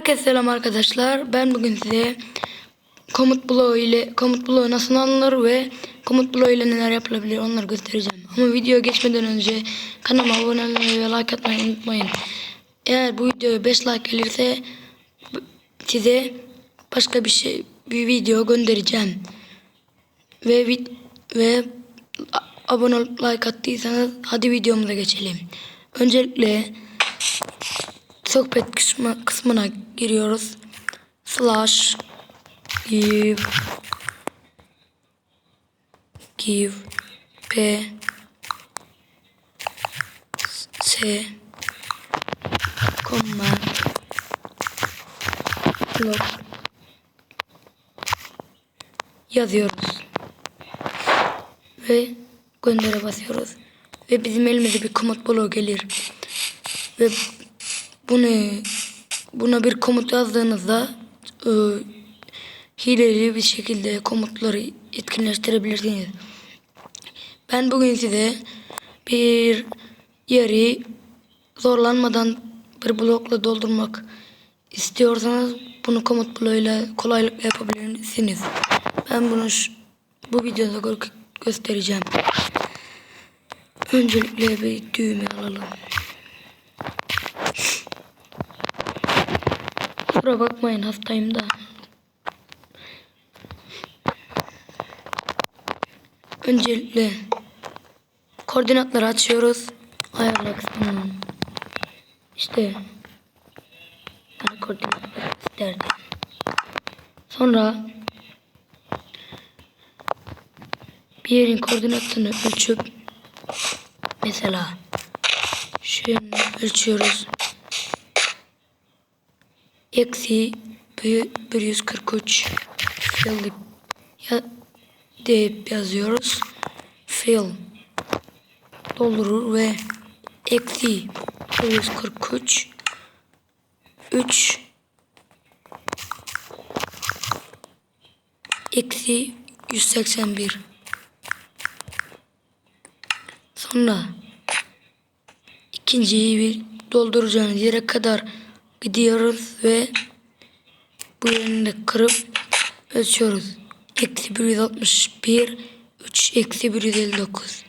Herkese selam arkadaşlar. Ben bugün size komut bloğu ile komut bloğu nasıl alınır ve komut bloğu ile neler yapılabilir onları göstereceğim. Ama video geçmeden önce kanalıma abone olmayı ve like atmayı unutmayın. Eğer bu videoya 5 like gelirse size başka bir şey bir video göndereceğim. Ve ve abone olup like attıysanız hadi videomuza geçelim. Öncelikle sohbet kısmı, kısmına giriyoruz. Slash give give p s command blok yazıyoruz. Ve göndere basıyoruz. Ve bizim elimize bir komut bloğu gelir. Ve bunu buna bir komut yazdığınızda e, hileli bir şekilde komutları etkinleştirebilirsiniz. Ben bugün size bir yeri zorlanmadan bir blokla doldurmak istiyorsanız bunu komut bloğuyla kolaylıkla yapabilirsiniz. Ben bunu şu- bu videoda gö- göstereceğim. Öncelikle bir düğme alalım. Kusura bakmayın hastayım da. Öncelikle koordinatları açıyoruz. Ayarlar kısmından. İşte yani koordinatları isterdi. Sonra bir yerin koordinatını ölçüp mesela şunu ölçüyoruz eksi bir- 143 fill ya, deyip yazıyoruz. Fill doldurur ve eksi 143 3 eksi 181 sonra ikinciyi bir dolduracağınız yere kadar gidiyoruz ve bu yerini de kırıp ölçüyoruz. Eksi 161 3 eksi 159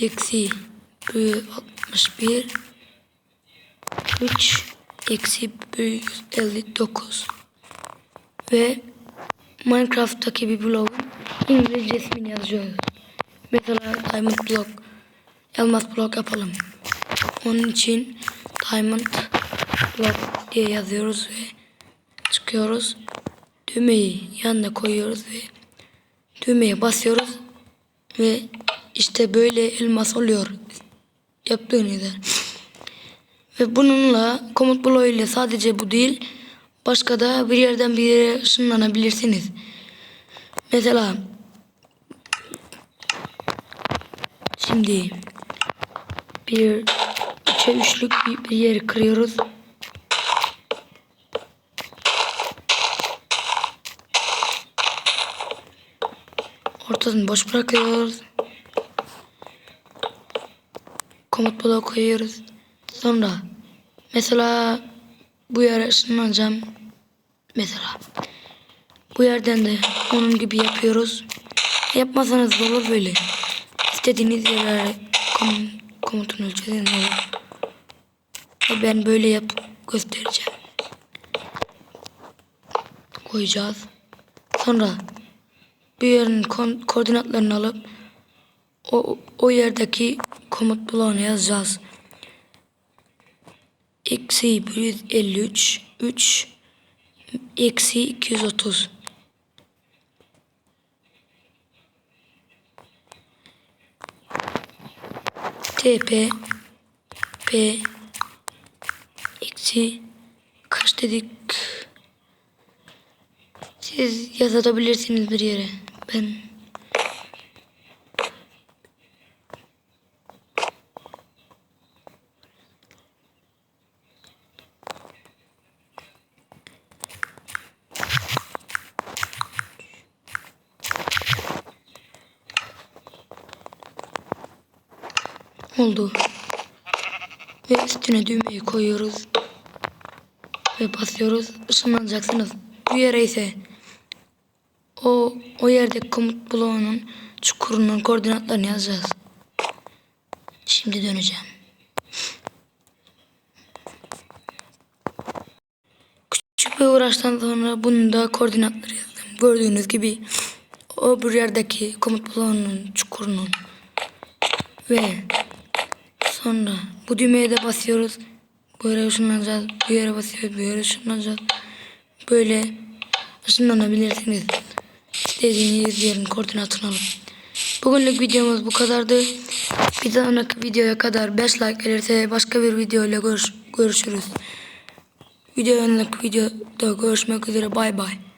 eksi 161 3 eksi 159 ve Minecraft'taki bir bloğun İngilizce ismini yazıyoruz. Mesela Diamond Block, Elmas Block yapalım. Onun için Diamond Block diye yazıyoruz ve çıkıyoruz. Düğmeyi yanına koyuyoruz ve düğmeye basıyoruz ve işte böyle elmas oluyor yaptığınız yer. Ve bununla komut bloğu ile sadece bu değil başka da bir yerden bir yere ışınlanabilirsiniz. Mesela şimdi bir üçe üçlük bir, bir yeri kırıyoruz. Ortasını boş bırakıyoruz. Komut bloğu koyuyoruz. Sonra mesela bu yere ışınlanacağım. Mesela bu yerden de onun gibi yapıyoruz. Yapmasanız da olur böyle. İstediğiniz yere kom komutun ölçüsünü olur. Ve Ben böyle yap göstereceğim. Koyacağız. Sonra bir yerin koordinatlarını alıp o, o yerdeki komut bloğunu yazacağız. Eksi 153 3 eksi 230 TP P eksi kaç dedik siz yazabilirsiniz bir yere ben oldu. Ve Üstüne düğmeyi koyuyoruz. Ve basıyoruz. Işınlanacaksınız. Bu yere ise o, o yerdeki komut bloğunun çukurunun koordinatlarını yazacağız. Şimdi döneceğim. Küçük bir uğraştan sonra bunun da koordinatları yazdım. Gördüğünüz gibi o bir yerdeki komut bloğunun çukurunun ve sonra bu düğmeye de basıyoruz. Böyle ışınlanacağız. Bu yere basıyoruz. Bu yere ışınlanacağız. Böyle ışınlanabilirsiniz. İstediğiniz yerin koordinatını alıp. Bugünlük videomuz bu kadardı. Bir sonraki videoya kadar 5 like gelirse başka bir video ile görüş görüşürüz. Videonun videoda görüşmek üzere. Bay bay.